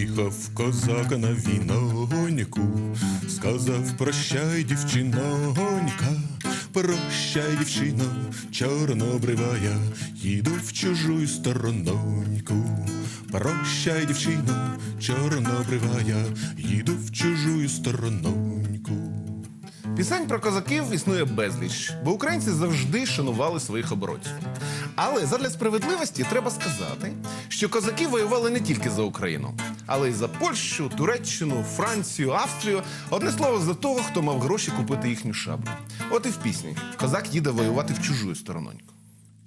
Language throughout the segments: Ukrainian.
Їхав козак на віноньку, сказав прощай, дівчинонька, прощай, дівчино, чорнобривая, їду в чужую сторононьку. Прощай, дівчино, чорнобривая, їду в чужую сторононьку. Пісень про козаків існує безліч, бо українці завжди шанували своїх оборонців. Але задля справедливості треба сказати, що козаки воювали не тільки за Україну, але й за Польщу, Туреччину, Францію, Австрію. Одне слово, за того, хто мав гроші купити їхню шаблю. От і в пісні козак їде воювати в чужую сторононьку.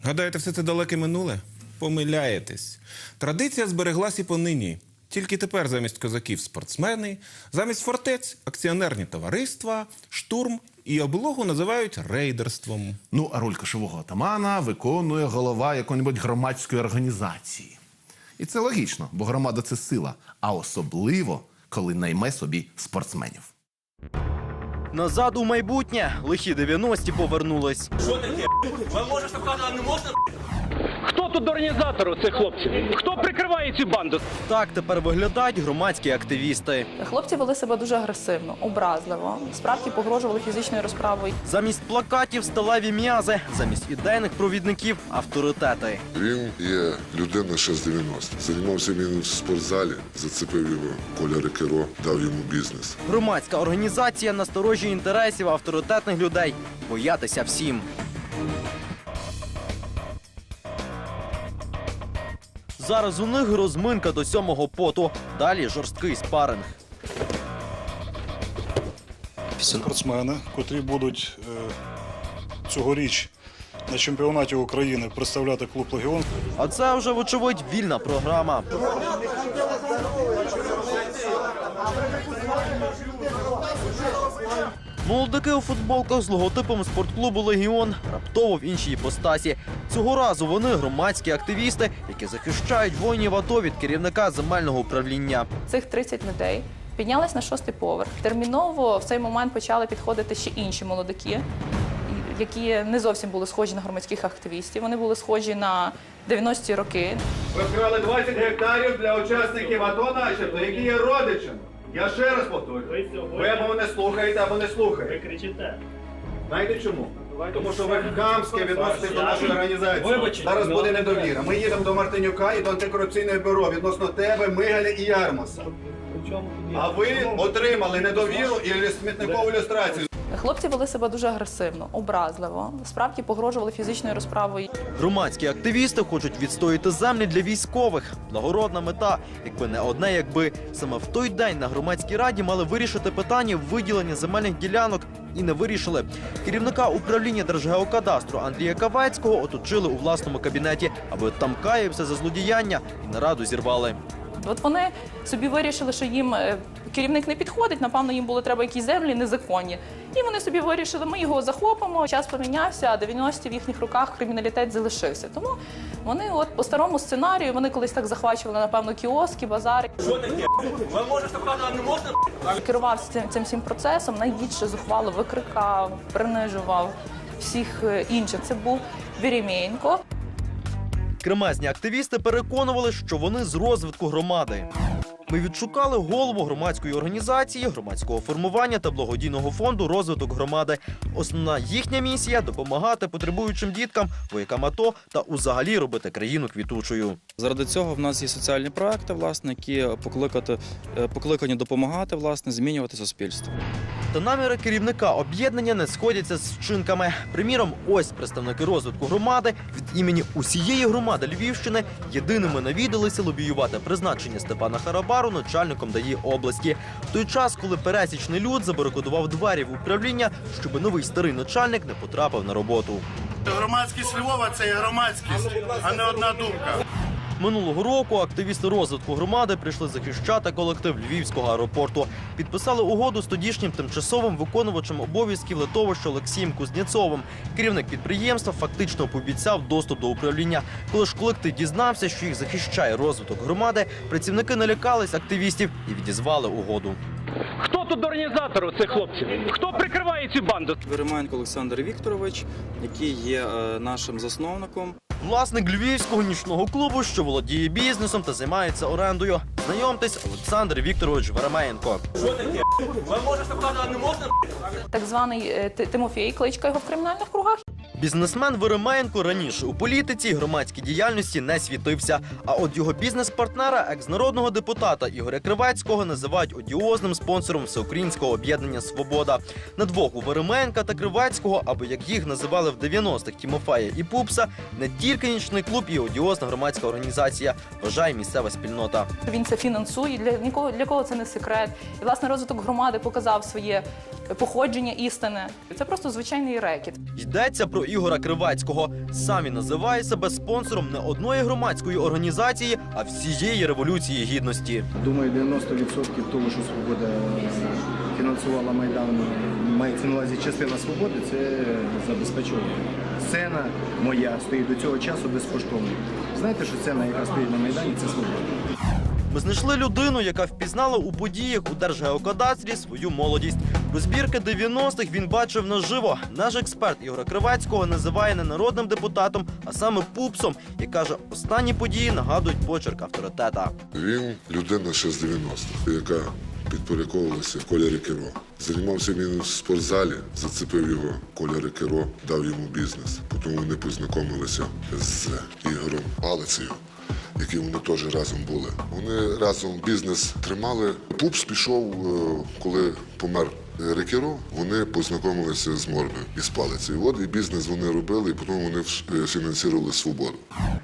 Гадаєте, все це далеке минуле? Помиляєтесь. Традиція збереглась і понині. Тільки тепер замість козаків спортсмени, замість фортець акціонерні товариства, штурм і облогу називають рейдерством. Ну, а роль кошового атамана виконує голова якої-небудь громадської організації. І це логічно, бо громада це сила, а особливо, коли найме собі спортсменів. Назад у майбутнє лихі 90-ті повернулись. Хто тут організатор цих хлопців? Хто прикриває цю банду? Так тепер виглядають громадські активісти. Хлопці вели себе дуже агресивно, образливо. Справді погрожували фізичною розправою. Замість плакатів сталеві м'язи, замість ідейних провідників авторитети. Він є людина ще з 90. Займався він в спортзалі, зацепив його Коля Рекеро, дав йому бізнес. Громадська організація на сторожі інтересів авторитетних людей. Боятися всім. Зараз у них розминка до сьомого поту. Далі жорсткий спаринг. спортсмени, котрі будуть е, цьогоріч на чемпіонаті України представляти клуб Легіон. А це вже, вочевидь, вільна програма. Молодики у футболках з логотипом спортклубу Легіон раптово в іншій іпостасі. Цього разу вони громадські активісти, які захищають воїнів АТО від керівника земельного управління. Цих 30 людей піднялись на шостий поверх. Терміново в цей момент почали підходити ще інші молодики, які не зовсім були схожі на громадських активістів. Вони були схожі на 90-ті роки. Ви вкрали 20 гектарів для учасників АТО начебто, які є родичами. Я ще раз повторюю. Ви або не слухаєте, або не слухаєте. Ви кричите. Знаєте чому? Тому що ви хамське відноситесь до нашої організації. Зараз буде недовіра. Ми їдемо до Мартинюка і до антикорупційного бюро відносно тебе, Мигаля і Ярмоса. А ви отримали недовіру і смітникову ілюстрацію. Хлопці вели себе дуже агресивно, образливо. Справді погрожували фізичною розправою. Громадські активісти хочуть відстояти землі для військових. Благородна мета, якби не одне, якби саме в той день на громадській раді мали вирішити питання виділення земельних ділянок і не вирішили. Керівника управління Держгеокадастру Андрія Кавецького оточили у власному кабінеті, аби там каявся за злодіяння і нараду зірвали. От вони собі вирішили, що їм е, керівник не підходить, напевно, їм було треба якісь землі незаконні. І вони собі вирішили, ми його захопимо. Час помінявся, а 90-ті в їхніх руках криміналітет залишився. Тому вони, от по старому сценарію, вони колись так захвачували, напевно, кіоски, базари. Керував цим, цим всім процесом, найбільше зухвало викрикав, принижував всіх е, інших. Це був Веремєєнко. Кремезні активісти переконували, що вони з розвитку громади. Ми відшукали голову громадської організації, громадського формування та благодійного фонду розвиток громади. Основна їхня місія допомагати потребуючим діткам, воякам АТО та узагалі робити країну квітучою. Заради цього в нас є соціальні проекти, власне, які покликати, е, покликані допомагати, змінювати суспільство. Та наміри керівника об'єднання не сходяться з вчинками. Приміром, ось представники розвитку громади від імені усієї громади Львівщини єдиними навідалися лобіювати призначення Степана Харабару начальником ДАІ області. В той час, коли пересічний люд забарикадував двері в управління, щоб новий старий начальник не потрапив на роботу. Громадськість Львова це є громадськість, а не одна думка. Минулого року активісти розвитку громади прийшли захищати колектив Львівського аеропорту. Підписали угоду з тодішнім тимчасовим виконувачем обов'язків литовища Олексієм Кузнєцовим. Керівник підприємства фактично пообіцяв доступ до управління. Коли ж колектив дізнався, що їх захищає розвиток громади, працівники налякались активістів і відізвали угоду. Хто тут організатор цих хлопців? Хто прикриває цю банду? Веремаєнко Олександр Вікторович, який є е, нашим засновником. Власник львівського нічного клубу, що володіє бізнесом та займається орендою. Знайомтесь, Олександр Вікторович Веремеєнко. Так званий е, Тимофій, кличка його в кримінальних кругах. Бізнесмен Веремеєнко раніше у політиці і громадській діяльності не світився. А от його бізнес-партнера, екс-народного депутата Ігоря Кривецького, називають одіозним спонсором всеукраїнського об'єднання Свобода. На двох у Веремеєнка та Кривецького, або як їх називали в 90-х Тімофея і Пупса, не тільки нічний клуб і одіозна громадська організація, вважає місцева спільнота. Він це фінансує. Для нікого для кого це не секрет. І власне розвиток громади показав своє походження істини. Це просто звичайний рекет. Йдеться про Ігора Кривацького. Сам він називає себе спонсором не одної громадської організації, а всієї революції гідності. Думаю, 90% того, що свобода фінансувала Майдан, мається на увазі частина свободи, це забезпечувала. Сцена моя стоїть до цього часу безкоштовно. Знаєте, що сцена, яка стоїть на Майдані, це свобода. Ми знайшли людину, яка впізнала у подіях у Держгеокадастрі свою молодість. Розбірки 90-х він бачив наживо. Наш експерт Ігора Кривацького називає не народним депутатом, а саме пупсом, і каже, останні події нагадують почерк авторитета. Він людина ще з 90-х, яка підпорядковувалася Колярі Керо. Займався він в спортзалі, зацепив його Коля Керо, дав йому бізнес. Потім вони познайомилися з Ігорем Палицею, які вони теж разом були. Вони разом бізнес тримали. Пупс пішов, е, коли помер Рекеро, вони познайомилися з Морбою і з Палицею. От і бізнес вони робили, і потім вони е, фінансували свободу.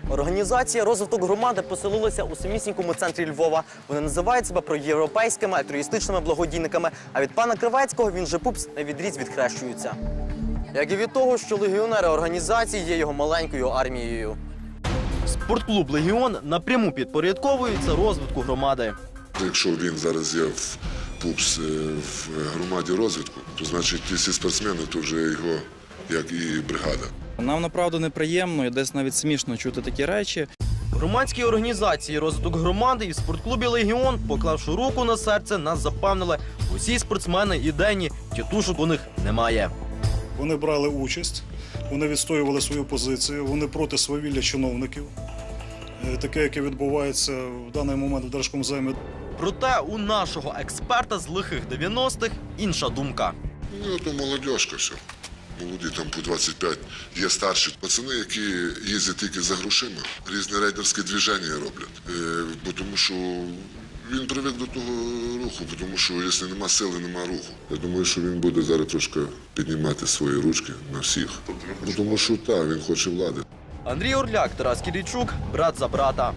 Організація розвиток громади поселилася у самісінькому центрі Львова. Вони називають себе проєвропейськими альтруїстичними благодійниками. А від пана Кривецького він же пупс на відріз відхрещується. Як і від того, що легіонери організації є його маленькою армією. Спортклуб Легіон напряму підпорядковується розвитку громади. Якщо він зараз є в ПУПС е, в громаді розвитку, то значить всі спортсмени, то вже його, як і бригада. Нам направду неприємно і десь навіть смішно чути такі речі. Громадські організації розвиток громади і в спортклубі Легіон, поклавши руку на серце, нас запевнили. Усі спортсмени ідейні, тітушок у них немає. Вони брали участь, вони відстоювали свою позицію, вони проти свавілля чиновників. Е, Таке, яке відбувається в даний момент в Держкомземі. Проте у нашого експерта з лихих 90-х інша думка. Ну, то молодіжка все. Молоді там по 25. Є старші пацани, які їздять тільки за грошима, різні рейдерські движення роблять. Е, бо тому що він привик до того руху, бо тому що якщо нема сили, нема руху. Я думаю, що він буде зараз трошки піднімати свої ручки на всіх. Бо тому що так, він хоче влади. Андрій Орляк, Тарас Кірійчук, брат за брата.